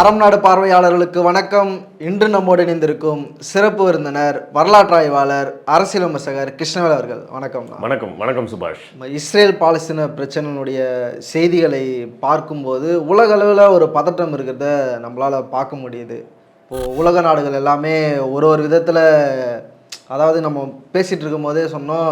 அறம் நாடு பார்வையாளர்களுக்கு வணக்கம். இன்று நம்மோடு இணைந்திருக்கும் சிறப்பு விருந்தினர் வரலாற்று ஆய்வாளர் அரசியல் விமர்சகர் கிருஷ்ணவேல் அவர்கள். வணக்கம். வணக்கம். வணக்கம் சுபாஷ். இஸ்ரேல் பாலஸ்தீன பிரச்சனையினுடைய செய்திகளை பார்க்கும்போது உலக அளவில் ஒரு பதட்டம் இருக்கிறத நம்மளால் பார்க்க முடியுது. இப்போது உலக நாடுகள் எல்லாமே ஒரு ஒரு விதத்தில் அதாவது நம்ம பேசிகிட்டு இருக்கும்போதே சொன்னோம்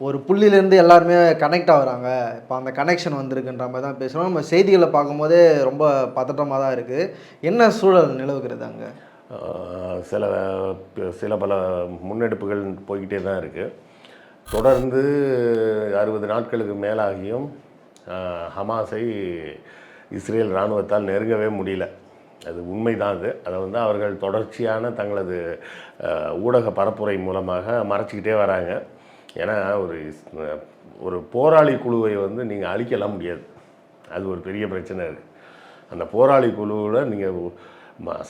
ஒரு புள்ளியிலேருந்து எல்லாருமே கனெக்ட் ஆகுறாங்க. இப்போ அந்த கனெக்ஷன் வந்திருக்குன்ற மாதிரி தான் பேசுகிறோம் நம்ம செய்திகளை பார்க்கும்போதே ரொம்ப பதட்டமாக தான் இருக்குது என்ன சூழல் நிலவுகிறது அங்கே? சில சில பல முன்னெடுப்புகள் போய்கிட்டே தான் இருக்குது தொடர்ந்து அறுபது நாட்களுக்கு மேலாகியும் ஹமாஸை இஸ்ரேல் இராணுவத்தால் நெருங்கவே முடியல. அது உண்மைதான் அது. அதை வந்து அவர்கள் தொடர்ச்சியான தங்களது ஊடக பரப்புரை மூலமாக மறைச்சிக்கிட்டே வராங்க. ஏன்னா ஒரு ஒரு போராளி குழுவை வந்து நீங்கள் அழிக்கலாம் முடியாது. அது ஒரு பெரிய பிரச்சனை இருக்குது அந்த போராளி குழுவில் நீங்கள்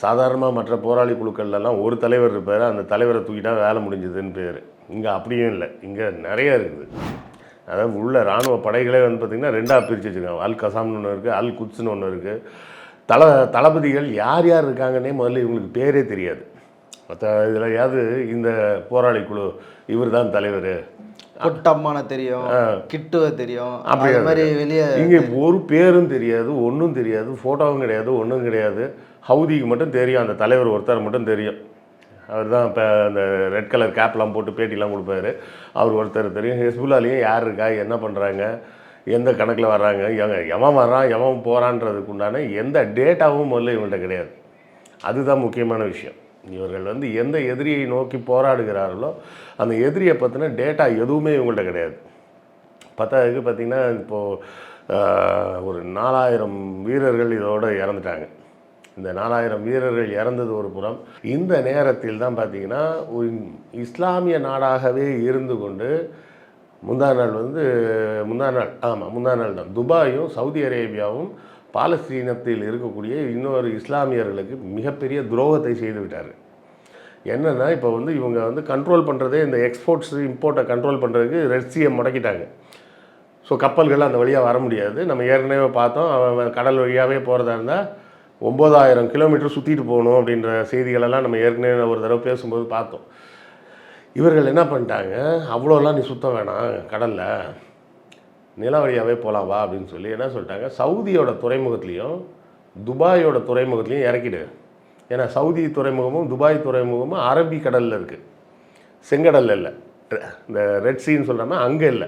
சாதாரணமாக மற்ற போராளி குழுக்கள்லாம் ஒரு தலைவர் இருப்பார். அந்த தலைவரை தூக்கிட்டா வேலை முடிஞ்சதுன்னு பேர். இங்கே அப்படியும் இல்லை. இங்கே நிறைய இருக்குது. அதாவது உள்ள இராணுவ படைகளே வந்து பார்த்திங்கன்னா ரெண்டாக பிரித்து வச்சுருக்காங்க. அல் கசாம்னு ஒன்று இருக்குது அல் குத்ஸ்னு ஒன்று இருக்குது தள தளபதிகள் யார் யார் இருக்காங்கன்னே முதல்ல இவங்களுக்கு பேரே தெரியாது. மற்ற இதில் இந்த போராளி குழு இவர் தான் தலைவர். பொட்டம்மான தெரியும் கிட்டுவ தெரியும் அப்படி மாதிரி வெளியே இங்கே ஒரு பேரும் தெரியாது ஒன்றும் தெரியாது ஃபோட்டோவும் கிடையாது ஒன்றும் கிடையாது. ஹவுதிக்கு மட்டும் தெரியும் அந்த தலைவர் ஒருத்தர் மட்டும் தெரியும். அவர் தான் இப்போ அந்த ரெட் கலர் கேப்லாம் போட்டு பேட்டிலாம் கொடுப்பாரு. அவர் ஒருத்தர் தெரியும் ஹெஸ்புல்லாலேயும் யார் இருக்கா என்ன பண்ணுறாங்க எந்த கணக்கில் வர்றாங்க எவன் எவன் வர்றான் எவன் போகிறான்றதுக்கு உண்டான எந்த டேட்டாவும் முதல்ல இவங்கள்ட்ட கிடையாது. அதுதான் முக்கியமான விஷயம். இவர்கள் வந்து எந்த எதிரியை நோக்கி போராடுகிறார்களோ அந்த எதிரியை பற்றின டேட்டா எதுவுமே இவங்கள்ட்ட கிடையாது. பத்தாவதுக்கு பார்த்திங்கன்னா இப்போது ஒரு நாலாயிரம் வீரர்கள் இதோட இறந்துட்டாங்க. இந்த நாலாயிரம் வீரர்கள் இறந்தது ஒரு புறம் இந்த நேரத்தில் தான் பார்த்திங்கன்னா ஒரு இஸ்லாமிய நாடாகவே இருந்து கொண்டு முந்தா நாள் வந்து முந்தா நாள் ஆமாம் முந்தா நாள் தான். துபாயும் சவுதி அரேபியாவும் பாலஸ்தீனத்தில் இருக்கக்கூடிய இன்னொரு இஸ்லாமியர்களுக்கு மிகப்பெரிய துரோகத்தை செய்து விட்டார்கள். என்னென்னா இப்போ வந்து இவங்க வந்து கண்ட்ரோல் பண்ணுறதே இந்த எக்ஸ்போர்ட்ஸ் இம்போர்ட்டை கண்ட்ரோல் பண்ணுறதுக்கு ரெட்சியை முடக்கிட்டாங்க. ஸோ கப்பல்கள் அந்த வழியாக வர முடியாது. நம்ம ஏற்கனவே பார்த்தோம் அவன் கடல் வழியாகவே போகிறதா இருந்தால் ஒம்பதாயிரம் கிலோமீட்டர் சுற்றிட்டு போகணும் அப்படின்ற செய்திகளெல்லாம் நம்ம ஏற்கனவே ஒரு தடவை பேசும்போது பார்த்தோம். இவர்கள் என்ன பண்ணிட்டாங்க அவ்வளோலாம் நீ சுத்த வேணாம் கடலில். நில வழியாகவே போகலாம் வா அப்படின்னு சொல்லி என்ன சொல்லிட்டாங்க? சவுதியோட துறைமுகத்துலேயும் துபாயோட துறைமுகத்துலேயும் இறக்கிடு. ஏன்னா சவுதி துறைமுகமும் துபாய் துறைமுகமும் அரபி கடலில் இருக்குது செங்கடலில் இல்லை. இந்த ரெட் சீன்னு சொல்கிறோம்னா அங்கே இல்லை.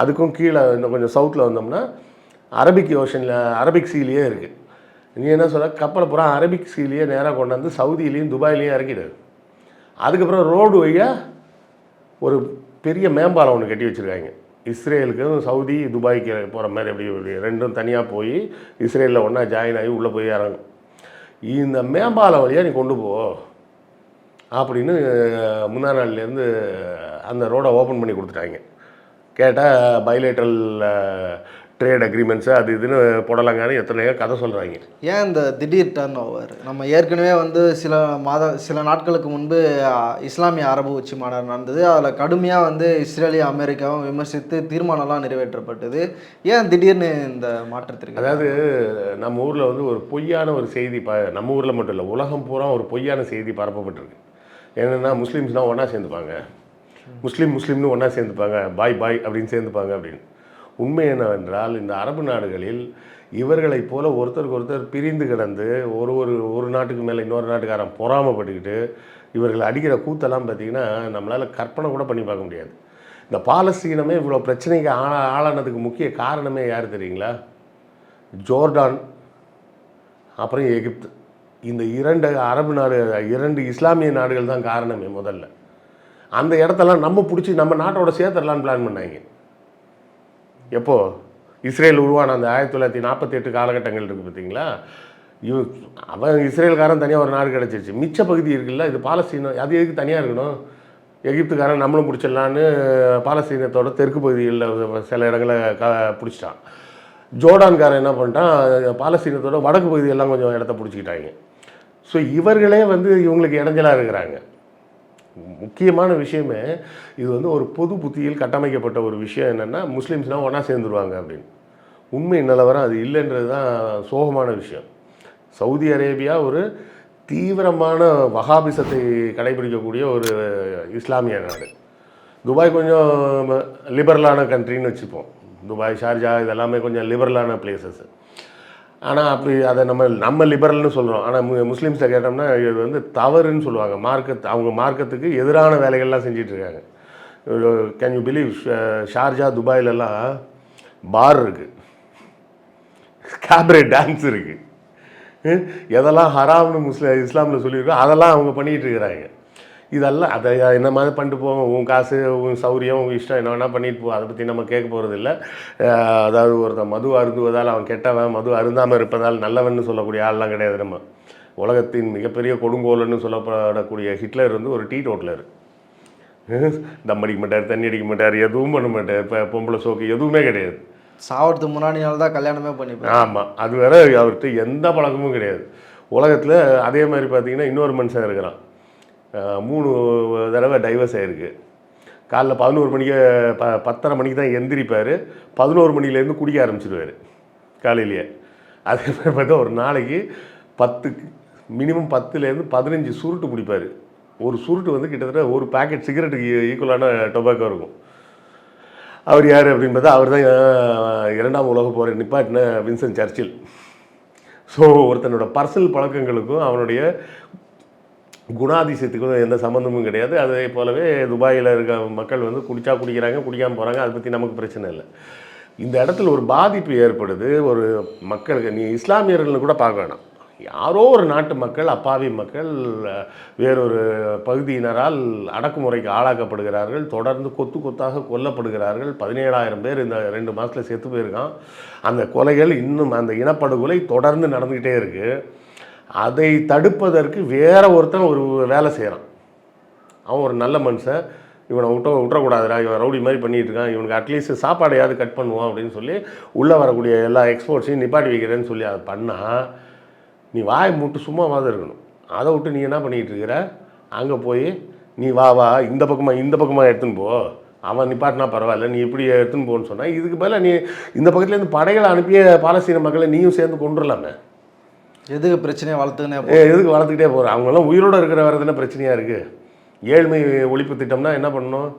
அதுக்கும் கீழே இன்னும் கொஞ்சம் சவுத்தில் வந்தோம்னா அரபிக் ஓஷனில் அரபிக் சீலேயே இருக்குது நீ என்ன சொல்ல கப்பலை பூரா அரபிக் சீலேயே நேராக கொண்டாந்து சவுதியிலையும் துபாயிலையும் இறக்கிடுது அதுக்கப்புறம் ரோடு வழியாக ஒரு பெரிய மேம்பாலம் ஒன்று கட்டி வச்சுருக்காங்க. இஸ்ரேலுக்கும் சவுதி துபாய்க்கு போகிற மாதிரி அப்படி ரெண்டும் தனியாக போய் இஸ்ரேலில் ஒன்றா ஜாயின் ஆகி உள்ளே போய் இறங்கும் இந்த மேம்பாலம் வழியாக நீ கொண்டு போ. அப்படின்னு முந்தா நாள்லேருந்து அந்த ரோடை ஓப்பன் பண்ணி கொடுத்துட்டாங்க. கேட்டால் பைலேட்ரல் ட்ரேட் அக்ரிமெண்ட்ஸு அது இதுன்னு போடலாங்கன்னு எத்தனையோ கதை சொல்கிறாங்க ஏன் இந்த திடீர் டர்ன் ஓவர் நம்ம ஏற்கனவே வந்து சில மாத சில நாட்களுக்கு முன்பு இஸ்லாமிய அரபு உச்சி மாநாடு நடந்தது. அதில் கடுமையாக வந்து இஸ்ரேலிய அமெரிக்காவும் விமர்சித்து தீர்மானம்லாம் நிறைவேற்றப்பட்டது. ஏன் திடீர்னு இந்த மாற்றத்திற்கு அதாவது நம்ம ஊரில் வந்து ஒரு பொய்யான ஒரு செய்தி ப நம்ம ஊரில் மட்டும் இல்லை உலகம் பூரா ஒரு பொய்யான செய்தி பரப்பப்பட்டிருக்கு. என்னென்னா முஸ்லீம்ஸ்லாம் ஒன்றா சேர்ந்துப்பாங்க. முஸ்லீம் முஸ்லீம்னு ஒன்றா சேர்ந்துப்பாங்க. பாய் பாய் அப்படின்னு சேர்ந்துப்பாங்க அப்படின்னு. உண்மை என்னவென்றால் இந்த அரபு நாடுகளில் இவர்களைப் போல ஒருத்தருக்கு ஒருத்தர் பிரிந்து கிடந்து ஒரு ஒரு ஒரு நாட்டுக்கு மேலே இன்னொரு நாட்டுக்காரன் பொறாமப்பட்டுக்கிட்டு இவர்கள் அடிக்கிற கூத்தெல்லாம் பார்த்திங்கன்னா நம்மளால் கற்பனை கூட பண்ணி பார்க்க முடியாது. இந்த பாலஸ்தீனமே இவ்வளோ பிரச்சனைக்கு ஆள ஆளானதுக்கு முக்கிய காரணமே யார் தெரியுங்களா? ஜோர்டான் அப்புறம் எகிப்து. இந்த இரண்டு அரபு நாடு இரண்டு இஸ்லாமிய நாடுகள் தான் காரணமே முதல்ல. அந்த இடத்தெல்லாம் நம்ம பிடிச்சி நம்ம நாட்டோட சேர்த்துடலான்னு பிளான் பண்ணாங்க. எப்போ? இஸ்ரேல் உருவான அந்த ஆயிரத்தி தொள்ளாயிரத்தி நாற்பத்தி எட்டு காலகட்டங்கள் இருக்குது பார்த்தீங்களா? இவ அவன் இஸ்ரேல்காரன் தனியாக ஒரு நாடு கிடச்சிருச்சு. மிச்ச பகுதி இருக்குல்ல இது பாலஸ்தீனம் அது எதுக்கு தனியாக இருக்கணும்? எகிப்துக்காரன் நம்மளும் பிடிச்சிடலான்னு பாலஸ்தீனத்தோட தெற்கு பகுதிகளில் சில இடங்களை க பிடிச்சிட்டான். ஜோர்டான்காரன் என்ன பண்ணிட்டான்? பாலஸ்தீனத்தோட வடக்கு பகுதியெல்லாம் கொஞ்சம் இடத்த பிடிச்சிக்கிட்டாங்க. ஸோ இவர்களே வந்து இவங்களுக்கு இடைஞ்சலாக இருக்கிறாங்க. முக்கியமான விஷயமே இது வந்து ஒரு பொது புத்தியில் கட்டமைக்கப்பட்ட ஒரு விஷயம் என்னென்னா முஸ்லீம்ஸ்னால் ஒன்றா சேர்ந்துருவாங்க அப்படின்னு. உண்மை நிலவரம் அது இல்லைன்றது தான் சோகமான விஷயம். சவுதி அரேபியா ஒரு தீவிரமான வகாபிசத்தை கடைபிடிக்கக்கூடிய ஒரு இஸ்லாமிய நாடு. துபாய் கொஞ்சம் லிபரலான கண்ட்ரின்னு வச்சுப்போம். துபாய் ஷார்ஜா இதெல்லாமே கொஞ்சம் லிபரலான பிளேசஸ் ஆனால் அப்படி அதை நம்ம நம்ம லிபரல்னு சொல்கிறோம் ஆனால் மு முஸ்லீம்ஸை கேட்டோம்னா இது வந்து தவறுன்னு சொல்லுவாங்க. மார்க்கத் அவங்க மார்க்கத்துக்கு எதிரான வேலைகள்லாம் செஞ்சிட்ருக்காங்க. கேன் யூ பிலீவ் ஷார்ஜா துபாயிலெல்லாம் பார் இருக்குது கேப்ரே டான்ஸ் இருக்குது எதெல்லாம் ஹராம்னு முஸ்லி இஸ்லாமில் சொல்லியிருக்கோ அதெல்லாம் அவங்க பண்ணிகிட்டு இருக்கிறாங்க இதெல்லாம் அதை என்ன மாதிரி பண்ணிட்டு போவோம்? உன் காசு உன் சௌரியம் உன் இஷ்டம் என்ன வேணால் பண்ணிட்டு போ. அதை பற்றி நம்ம கேட்க போகிறது இல்லை. அதாவது ஒருத்தன் மது அருந்துவதால் அவன் கெட்டவன் மது அருந்தாமல் இருப்பதால் நல்லவன்னு சொல்லக்கூடிய ஆள்லாம் கிடையாது நம்ம. உலகத்தின் மிகப்பெரிய கொடுங்கோலன்னு சொல்லப்படக்கூடிய ஹிட்லர் வந்து ஒரு டீ டோட்லர் தம் அடிக்க மாட்டார் தண்ணி அடிக்க மாட்டார் எதுவும் பண்ண மாட்டார். இப்போ பொம்பளை சோக்கு எதுவுமே கிடையாது. சாவறதுக்கு முன்னாடி நாள் தான் கல்யாணமே பண்ணிப்பேன் ஆமாம் அது வேற அவர்கிட்ட எந்த பழக்கமும் கிடையாது. உலகத்தில் அதே மாதிரி பார்த்தீங்கன்னா இன்னொரு மனுஷன் இருக்கிறான். மூணு தடவை டைவர்ஸ் ஆயிருக்கு. காலைல பதினோரு மணிக்கு ப பத்தரை மணிக்கு தான் எந்திரிப்பார். பதினோரு மணிலேருந்து குடிக்க ஆரம்பிச்சிடுவார் காலையிலேயே. அதே மாதிரி பார்த்தா ஒரு நாளைக்கு பத்து மினிமம் பத்துலேருந்து பதினஞ்சு சுருட்டு பிடிப்பார் ஒரு சுருட்டு வந்து கிட்டத்தட்ட ஒரு பாக்கெட் சிகரெட்டுக்கு ஈக்குவலான டொபாக்கோ இருக்கும். அவர் யார் அப்படின்னு பார்த்தா அவர் தான் இரண்டாம் உலக போகிற நிப்பாட்டின வின்சன் சர்ச்சில். ஸோ ஒருத்தனோட பர்சனல் பழக்கங்களுக்கும் அவனுடைய குணாதிசயத்துக்கும் எந்த சம்மந்தமும் கிடையாது. அதே போலவே துபாயில் இருக்க மக்கள் வந்து குடித்தா குடிக்கிறாங்க குடிக்காமல் போகிறாங்க அதை பற்றி நமக்கு பிரச்சனை இல்லை. இந்த இடத்துல ஒரு பாதிப்பு ஏற்படுது. ஒரு மக்களுக்கு நீ இஸ்லாமியர்கள் கூட பார்க்க வேணாம். யாரோ ஒரு நாட்டு மக்கள் அப்பாவி மக்கள் வேறொரு பகுதியினரால் அடக்குமுறைக்கு ஆளாக்கப்படுகிறார்கள். தொடர்ந்து கொத்து கொத்தாக கொல்லப்படுகிறார்கள். பதினேழாயிரம் பேர் இந்த ரெண்டு மாதத்தில் செத்து போயிருக்கான். அந்த கொலைகள் இன்னும் அந்த இனப்படுகொலை தொடர்ந்து நடந்துக்கிட்டே இருக்குது அதை தடுப்பதற்கு வேற ஒருத்தன் ஒரு வேலை செய்கிறான் அவன் ஒரு நல்ல மனுஷன். இவனை விட்ட விட்டுறக்கூடாதுடா. இவன் ரவுடி மாதிரி பண்ணிட்டு இருக்கான் இவனுக்கு அட்லீஸ்ட் சாப்பாடையாவது கட் பண்ணுவான் அப்படின்னு சொல்லி உள்ளே வரக்கூடிய எல்லா எக்ஸ்போர்ட்ஸையும் நிப்பாட்டி வைக்கிறேன்னு சொல்லி அதை பண்ணால் நீ வாய் மூட்டு சும்மாவாத இருக்கணும். அதை விட்டு நீ என்ன பண்ணிகிட்டு இருக்கிற அங்கே போய் நீ வா வா இந்த பக்கமாக இந்த பக்கமாக எடுத்துன்னு போ. அவன் நிப்பாட்டினா பரவாயில்ல. நீ இப்படி எடுத்துன்னு போன்னு சொன்னால் இதுக்கு பதிலாக நீ இந்த பக்கத்துலேருந்து படைகளை அனுப்பிய பாலஸ்தீன மக்களை நீயும் சேர்ந்து கொண்டுடலாமே எதுக்கு பிரச்சனையை வளர்த்துக்கினே எதுக்கு வளர்த்துக்கிட்டே போகிற அவங்கெல்லாம் உயிரோடு இருக்கிற வர தானே பிரச்சனையாக இருக்குது ஏழ்மை ஒழிப்பு திட்டம்னா என்ன பண்ணணும்?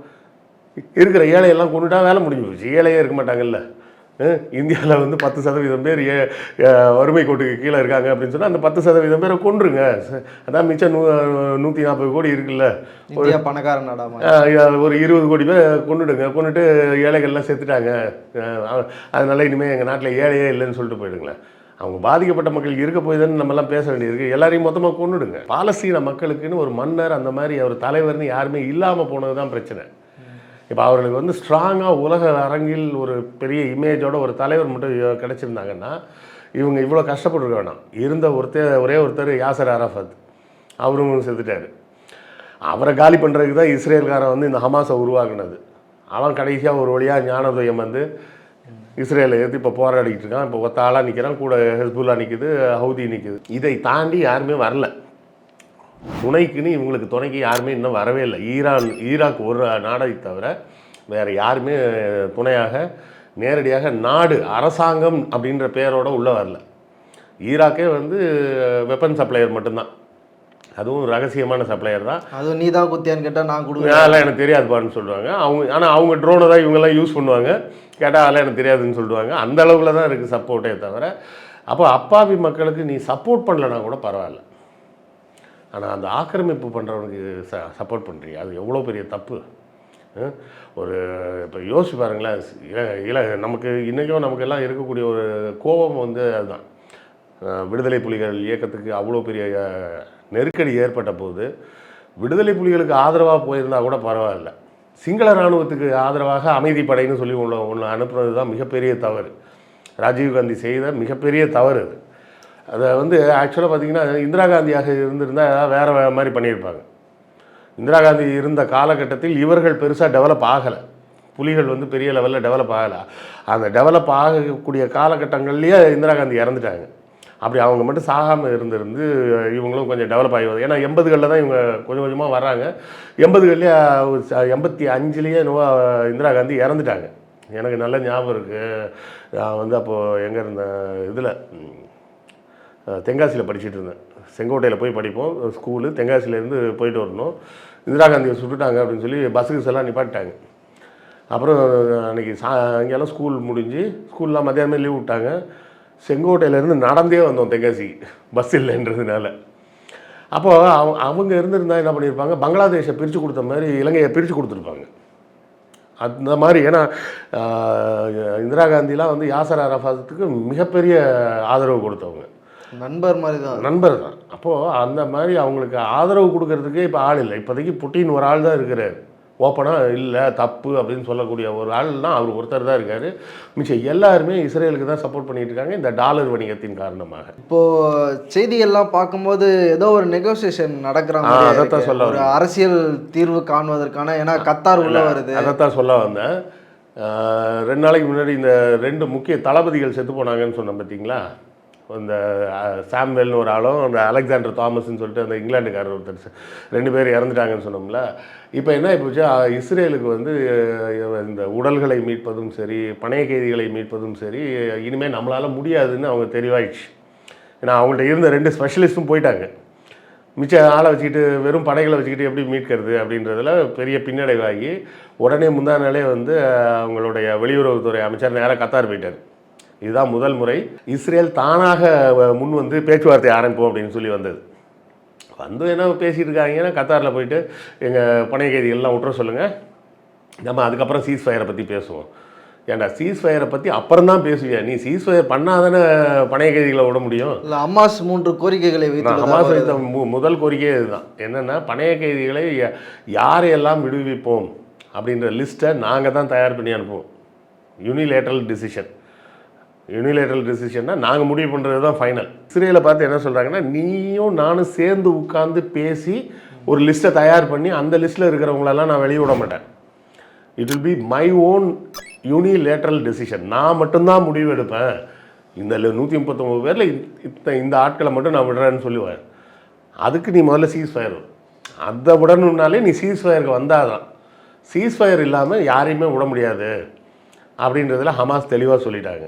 இருக்கிற ஏழையெல்லாம் கொண்டுட்டா வேலை முடிஞ்சு போச்சு. ஏழையே இருக்க மாட்டாங்கல்ல. இந்தியாவில் வந்து பத்து சதவீதம் பேர் ஏ வறுமை கோட்டுக்கு கீழே இருக்காங்க அப்படின்னு சொன்னால் அந்த பத்து சதவீதம் பேரை கொன்றுங்க. அதான் மிச்சம் நூ நூற்றி நாற்பது கோடி இருக்குல்ல. இந்தியா பணக்கார நாடாமா அஹ் ய- ஒரு இருபது கோடி பேர் கொண்டுடுங்க கொண்டுட்டு ஏழைகள்லாம் செத்துட்டாங்க. அதனால இனிமேல் எங்கள் நாட்டில் ஏழையே இல்லைன்னு சொல்லிட்டு போயிடுங்களேன். அவங்க பாதிக்கப்பட்ட மக்கள் இருக்க போய் தானே நம்மலாம் பேச வேண்டியிருக்கு எல்லாரையும் மொத்தமாக கொண்டுடுங்க பாலஸ்தீன மக்களுக்குன்னு ஒரு மன்னர் அந்த மாதிரி ஒரு தலைவர்னு யாருமே இல்லாமல் போனது தான் பிரச்சனை. இப்போ அவர்களுக்கு வந்து ஸ்ட்ராங்காக உலக அரங்கில் ஒரு பெரிய இமேஜோட ஒரு தலைவர் மட்டும் கிடச்சிருந்தாங்கன்னா இவங்க இவ்வளோ கஷ்டப்பட்டுருக்க வேணாம். இருந்த ஒருத்தர் ஒரே ஒருத்தர் யாசர் அரஃபத் அவரும் செத்துட்டார். அவரை காலி பண்ணுறதுக்கு தான் இஸ்ரேல்காரன் வந்து இந்த ஹமாஸை உருவாக்குனது. அவன் கடைசியாக ஒரு வழியாக ஞானோதயம் வந்து இஸ்ரேலை எதிர்த்து இப்போ போராடிக்கிட்டு இருக்கான். இப்போ ஒத்த ஆளாக நிற்கிறான் கூட ஹெஸ்புல்லா நிற்கிது ஹவுதி நிற்கிது இதை தாண்டி யாருமே வரல. துணைக்குன்னு இவங்களுக்கு துணைக்கு யாருமே இன்னும் வரவே இல்லை. ஈரான் ஈராக் ஒரு நாடை தவிர வேறு யாருமே துணையாக நேரடியாக நாடு அரசாங்கம் அப்படின்ற பேரோட உள்ளே வரல. ஈராக்கே வந்து வெப்பன் சப்ளையர் மட்டும்தான். அதுவும் ரகசியமான சப்ளையர் தான். அதுவும் நீ தான் குத்தியான்னு கேட்டால் நான் கொடுக்குறேன் அதெல்லாம் எனக்கு தெரியாதுப்பான்னு சொல்லுவாங்க. அவங்க ஆனால் அவங்க ட்ரோனை தான் இவங்கெல்லாம் யூஸ் பண்ணுவாங்க. கேட்டால் அதெல்லாம் எனக்கு தெரியாதுன்னு சொல்லுவாங்க. அந்த அளவுக்கு தான் இருக்குது சப்போர்ட்டே தவிர அப்போ அப்பாவி மக்களுக்கு நீ சப்போர்ட் பண்ணலனா கூட பரவாயில்ல. ஆனால் அந்த ஆக்கிரமிப்பு பண்ணுறவனுக்கு ச சப்போர்ட் பண்ணுறீங்க அது எவ்வளோ பெரிய தப்பு? ஒரு இப்போ யோசிச்சு பாருங்களேன். இல- இல நமக்கு இன்றைக்கும் நமக்கு எல்லாம் இருக்கக்கூடிய ஒரு கோபம் வந்து அதுதான். விடுதலை புலிகள் இயக்கத்துக்கு அவ்வளோ பெரிய நெருக்கடி ஏற்பட்ட போது விடுதலை புலிகளுக்கு ஆதரவாக போயிருந்தா கூட பரவாயில்ல. சிங்கள இராணுவத்துக்கு ஆதரவாக அமைதி படைன்னு சொல்லி ஒன்று ஒன்று அனுப்புனது தான் மிகப்பெரிய தவறு. ராஜீவ்காந்தி செய்த மிகப்பெரிய தவறு அது. அதை வந்து ஆக்சுவலாக பார்த்தீங்கன்னா இந்திரா காந்தியாக இருந்திருந்தால் வேறு வேறு மாதிரி பண்ணியிருப்பாங்க. இந்திரா காந்தி இருந்த காலகட்டத்தில் இவர்கள் பெருசாக டெவலப் ஆகலை. புலிகள் வந்து பெரிய லெவலில் டெவலப் ஆகலை. அந்த டெவலப் ஆகக்கூடிய காலகட்டங்கள்லேயே இந்திரா காந்தி இறந்துட்டாங்க. அப்படி அவங்க மட்டும் சாகாமல் இருந்திருந்து இவங்களும் கொஞ்சம் டெவலப் ஆகி வருது ஏன்னா எண்பதுகளில் தான் இவங்க கொஞ்சம் கொஞ்சமாக வராங்க எண்பதுகள்லேயே எண்பத்தி அஞ்சுலேயே என்னவோ இந்திரா காந்தி இறந்துட்டாங்க. எனக்கு நல்ல ஞாபகம் இருக்குது நான் வந்து அப்போது எங்கே இருந்த இதில் தென்காசியில் படிச்சுட்டு இருந்தேன். செங்கோட்டையில் போய் படிப்போம். ஸ்கூலு தென்காசியிலேருந்து போயிட்டு வரணும். இந்திரா காந்தியை சுட்டுட்டாங்க அப்படின்னு சொல்லி பஸ்ஸுக்கு எல்லாம் நிப்பாட்டிட்டாங்க. அப்புறம் அன்றைக்கி அங்கேயெல்லாம் ஸ்கூல் முடிஞ்சு ஸ்கூல்லாம் மத்தியானமே லீவ் விட்டாங்க. செங்கோட்டையிலேருந்து நடந்தே வந்தோம் தென்காசிக்கு பஸ் இல்லைன்றதுனால. அப்போது அவங்க அவங்க இருந்திருந்தா என்ன பண்ணியிருப்பாங்க பங்களாதேஷை பிரித்து கொடுத்த மாதிரி இலங்கையை பிரித்து கொடுத்துருப்பாங்க. அந்த மாதிரி ஏன்னா இந்திரா காந்திலாம் வந்து யாசர் அரஃபாத்துக்கு மிகப்பெரிய ஆதரவு கொடுத்தவங்க. நண்பர் மாதிரி தான். நண்பர் தான். அப்போது அந்த மாதிரி அவங்களுக்கு ஆதரவு கொடுக்கறதுக்கே இப்போ ஆள் இல்லை. இப்போதைக்கு புட்டின் ஒரு ஆள் தான் இருக்கிறார். ஓப்பனாக இல்லை தப்பு அப்படின்னு சொல்லக்கூடிய ஒரு ஆள்னா அவர் ஒருத்தர் தான் இருக்கார். மிச்சம் எல்லாருமே இஸ்ரேலுக்கு தான் சப்போர்ட் பண்ணிட்டு இருக்காங்க. இந்த டாலர் வணிகத்தின் காரணமாக. இப்போ செய்திகள்லாம் பார்க்கும்போது ஏதோ ஒரு நெகோசியேஷன் நடக்கிற ஆ, மாதிரி அதைத்தான். சொல்ல ஒரு அரசியல் தீர்வு காண்பதற்கான ஏன்னா கத்தார் உள்ள வருது. அதைத்தான் சொல்ல வந்தேன். ரெண்டு நாளைக்கு முன்னாடி இந்த ரெண்டு முக்கிய தளபதிகள் செத்து போனாங்கன்னு சொன்னேன் பார்த்தீங்களா இந்த சாம்வெல்னு ஒரு ஆளும் அந்த அலெக்சாண்டர் தாமஸ்ன்னு சொல்லிட்டு அந்த இங்கிலாந்துக்காரர் ஒருத்தர் ரெண்டு பேர் இறந்துட்டாங்கன்னு சொன்னோம்ல. இப்போ என்ன ஆயிப்போச்சு இஸ்ரேலுக்கு வந்து இந்த உடல்களை மீட்பதும் சரி பணைய கைதிகளை மீட்பதும் சரி இனிமேல் நம்மளால் முடியாதுன்னு அவங்க தெளிவாயிடுச்சு ஏன்னா அவங்கள்ட்ட இருந்த ரெண்டு ஸ்பெஷலிஸ்ட்டும் போயிட்டாங்க. மிச்ச ஆளை வச்சுக்கிட்டு வெறும் படைகளை வச்சுக்கிட்டு எப்படி மீட்கிறது அப்படின்றதுல பெரிய பின்னடைவாகி உடனே முந்தா நாளே வந்து அவங்களுடைய வெளியுறவுத்துறை அமைச்சர் நேராக கத்தார் போயிட்டார். இதுதான் முதல் முறை. இஸ்ரேல் தானாக முன் வந்து பேச்சுவார்த்தை ஆரம்பிப்போம் அப்படின்னு சொல்லி வந்தது. வந்து என்ன பேசிட்டு இருக்காங்கன்னா கத்தாரில் போயிட்டு எங்கள் பணைய கைதிகள்லாம் விட்டுற சொல்லுங்கள் நம்ம அதுக்கப்புறம் சீஸ் ஃபயரை பற்றி பேசுவோம். ஏன்டா சீஸ் ஃபயரை பற்றி அப்புறம் தான் பேசுவியா? நீ சீஸ் ஃபயர் பண்ணாதானே பணைய கைதிகளை விட முடியும்? இல்ல அம்மாஸ் மூன்று கோரிக்கைகளை வருது. வைத்த முதல் கோரிக்கையே இதுதான். என்னென்னா பணைய கைதிகளை யாரையெல்லாம் விடுவிப்போம் அப்படின்ற லிஸ்ட்டை நாங்கள் தான் தயார் பண்ணி அனுப்புவோம். யூனிலேட்ரல் டிசிஷன் யூனிலேட்ரல் டெசிஷன்னா நாங்கள் முடிவு பண்ணுறது தான் ஃபைனல் சிறையில் பார்த்து என்ன சொல்கிறாங்கன்னா நீயும் நானும் சேர்ந்து உட்காந்து பேசி ஒரு லிஸ்ட்டை தயார் பண்ணி அந்த லிஸ்ட்டில் இருக்கிறவங்களெல்லாம் நான் வெளியிட மாட்டேன். It will be my own unilateral decision நான் மட்டும்தான் முடிவு எடுப்பேன். இந்த நூற்றி முப்பத்தொம்பது பேரில் இத்தனை இந்த ஆட்களை மட்டும் நான் விடுறேன்னு சொல்லுவேன் அதுக்கு நீ முதல்ல சீஸ் ஃபயர் அதை விடணும்னாலே நீ சீஸ் ஃபயருக்கு வந்தாதான். சீஸ் ஃபயர் இல்லாமல் யாரையுமே விட முடியாது. அப்படின்றதுல ஹமாஸ் தெளிவாக சொல்லிட்டாங்க.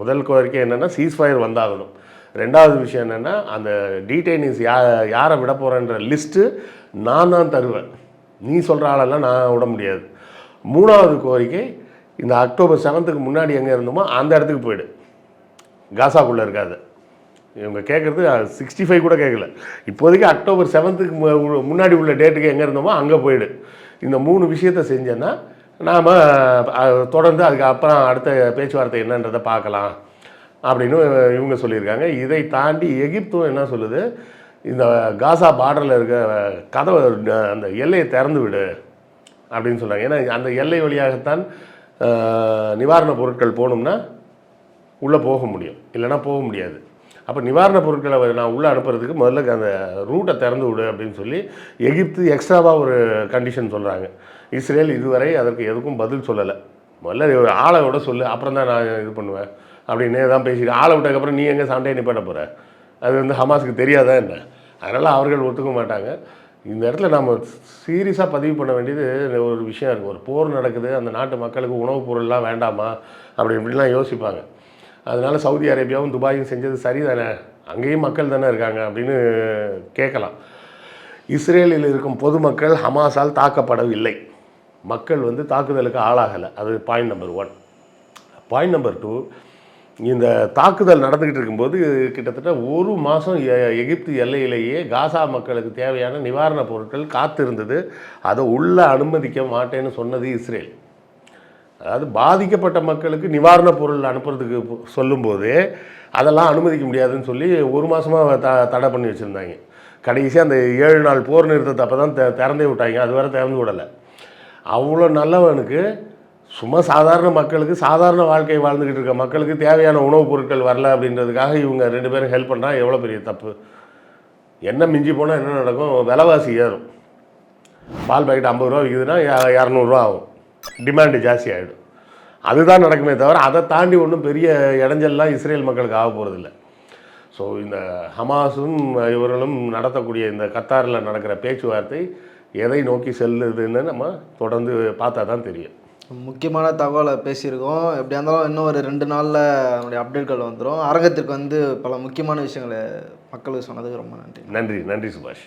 முதல் கோரிக்கை என்னென்னா சீஸ்ஃபயர் வந்தாகணும். ரெண்டாவது விஷயம் என்னென்னா அந்த டீடைனிஸ் யா யாரை விட போகிறேன்ற லிஸ்ட்டு நான் தான் தருவேன். நீ சொல்கிற ஆளெல்லாம் நான் விட முடியாது. மூணாவது கோரிக்கை இந்த அக்டோபர் செவன்த்துக்கு முன்னாடி எங்கே இருந்தோமோ அந்த இடத்துக்கு போயிடு. காசாக்குள்ளே இருக்காது. இவங்க கேட்குறது சிக்ஸ்டி ஃபைவ் கூட கேட்கல இப்போதைக்கு அக்டோபர் செவன்த்துக்கு முன்னாடி உள்ள டேட்டுக்கு எங்கே இருந்தோமோ அங்கே போயிடு. இந்த மூணு விஷயத்த செஞ்சேன்னா நாம் தொடர்ந்து அதுக்கப்புறம் அடுத்த பேச்சுவார்த்தை என்னன்றதை பார்க்கலாம் அப்படின்னு இவங்க சொல்லியிருக்காங்க. இதை தாண்டி எகிப்தும் என்ன சொல்லுது? இந்த காசா பார்டரில் இருக்க கதவை அந்த எல்லையை திறந்து விடு அப்படின்னு சொல்கிறாங்க ஏன்னா அந்த எல்லை வழியாகத்தான் நிவாரணப் பொருட்கள் போகணும்னா உள்ளே போக முடியும். இல்லைன்னா போக முடியாது. அப்போ நிவாரணப் பொருட்களை நான் உள்ளே அனுப்புறதுக்கு முதல்ல அந்த ரூட்டை திறந்து விடு அப்படின்னு சொல்லி எகிப்து எக்ஸ்ட்ராவாக ஒரு கண்டிஷன் சொல்கிறாங்க இஸ்ரேல் இதுவரை அதற்கு எதுக்கும் பதில் சொல்லலை. முதல்ல ஒரு ஆளை விட சொல்லு அப்புறம் தான் நான் இது பண்ணுவேன் அப்படின்னே தான் பேசிட்டு ஆளை விட்டதுக்கப்புறம் நீ எங்கே சண்டையை நிப்பாட்ட போகிற அது வந்து ஹமாஸுக்கு தெரியாதா என்ன? அதனால் அவர்கள் ஒத்துக்க மாட்டாங்க. இந்த இடத்துல நம்ம சீரியஸாக பதிவு பண்ண வேண்டியது ஒரு விஷயம் இருக்குது ஒரு போர் நடக்குது அந்த நாட்டு மக்களுக்கு உணவுப் பொருள்லாம் வேண்டாமா? அப்படி இப்படிலாம் யோசிப்பாங்க. அதனால் சவுதி அரேபியாவும் துபாயும் செஞ்சது சரிதானே? அங்கேயும் மக்கள் தானே இருக்காங்க அப்படின்னு கேட்கலாம். இஸ்ரேலில் இருக்கும் பொதுமக்கள் ஹமாஸால் தாக்கப்படவில்லை. மக்கள் வந்து தாக்குதலுக்கு ஆளாகலை. அது point number one point number two இந்த தாக்குதல் நடந்துக்கிட்டு இருக்கும்போது கிட்டத்தட்ட ஒரு மாதம் எகிப்து எல்லையிலேயே காசா மக்களுக்கு தேவையான நிவாரணப் பொருட்கள் காத்திருந்தது. அதை உள்ளே அனுமதிக்க மாட்டேன்னு சொன்னது இஸ்ரேல். அதாவது பாதிக்கப்பட்ட மக்களுக்கு நிவாரணப் பொருள் அனுப்புறதுக்கு சொல்லும்போது அதெல்லாம் அனுமதிக்க முடியாதுன்னு சொல்லி ஒரு மாதமாக த தடை பண்ணி வச்சுருந்தாங்க. கடைசியாக அந்த ஏழு நாள் போர் நிறுத்தத்தை அப்போ தான் திறந்தே விட்டாங்க. அது வரை திறந்து விடலை. அவ்வளோ நல்லவனுக்கு சும்மா சாதாரண மக்களுக்கு சாதாரண வாழ்க்கை வாழ்ந்துக்கிட்டு இருக்க மக்களுக்கு தேவையான உணவுப் பொருட்கள் வரல அப்படின்றதுக்காக இவங்க ரெண்டு பேரும் ஹெல்ப் பண்ணால் எவ்வளோ பெரிய தப்பு? என்ன மிஞ்சி போனால் என்ன நடக்கும்? விலைவாசி ஏறும். பால் பாக்கெட் ஐம்பது ரூபா விற்குதுன்னா இரநூறுவா ஆகும். டிமாண்டு ஜாஸ்தி ஆகிடும் அதுதான் நடக்குமே தவிர அதை தாண்டி ஒன்றும் பெரிய இடைஞ்சல்லாம் இஸ்ரேல் மக்களுக்கு ஆக போகிறதில்ல ஸோ இந்த ஹமாஸும் இவர்களும் நடத்தக்கூடிய இந்த கத்தாரில் நடக்கிற பேச்சுவார்த்தை எதை நோக்கி செல்லுதுன்னு நம்ம தொடர்ந்து பார்த்தா தான் தெரியும். முக்கியமான தகவலை பேசியிருக்கோம். எப்படியா இருந்தாலும் இன்னும் ஒரு ரெண்டு நாளில் நம்முடைய அப்டேட்கள் வந்துடும் அரங்கத்திற்கு வந்து பல முக்கியமான விஷயங்களை மக்களுக்கு சொன்னதுக்கு ரொம்ப நன்றி. நன்றி நன்றி சுபாஷ்.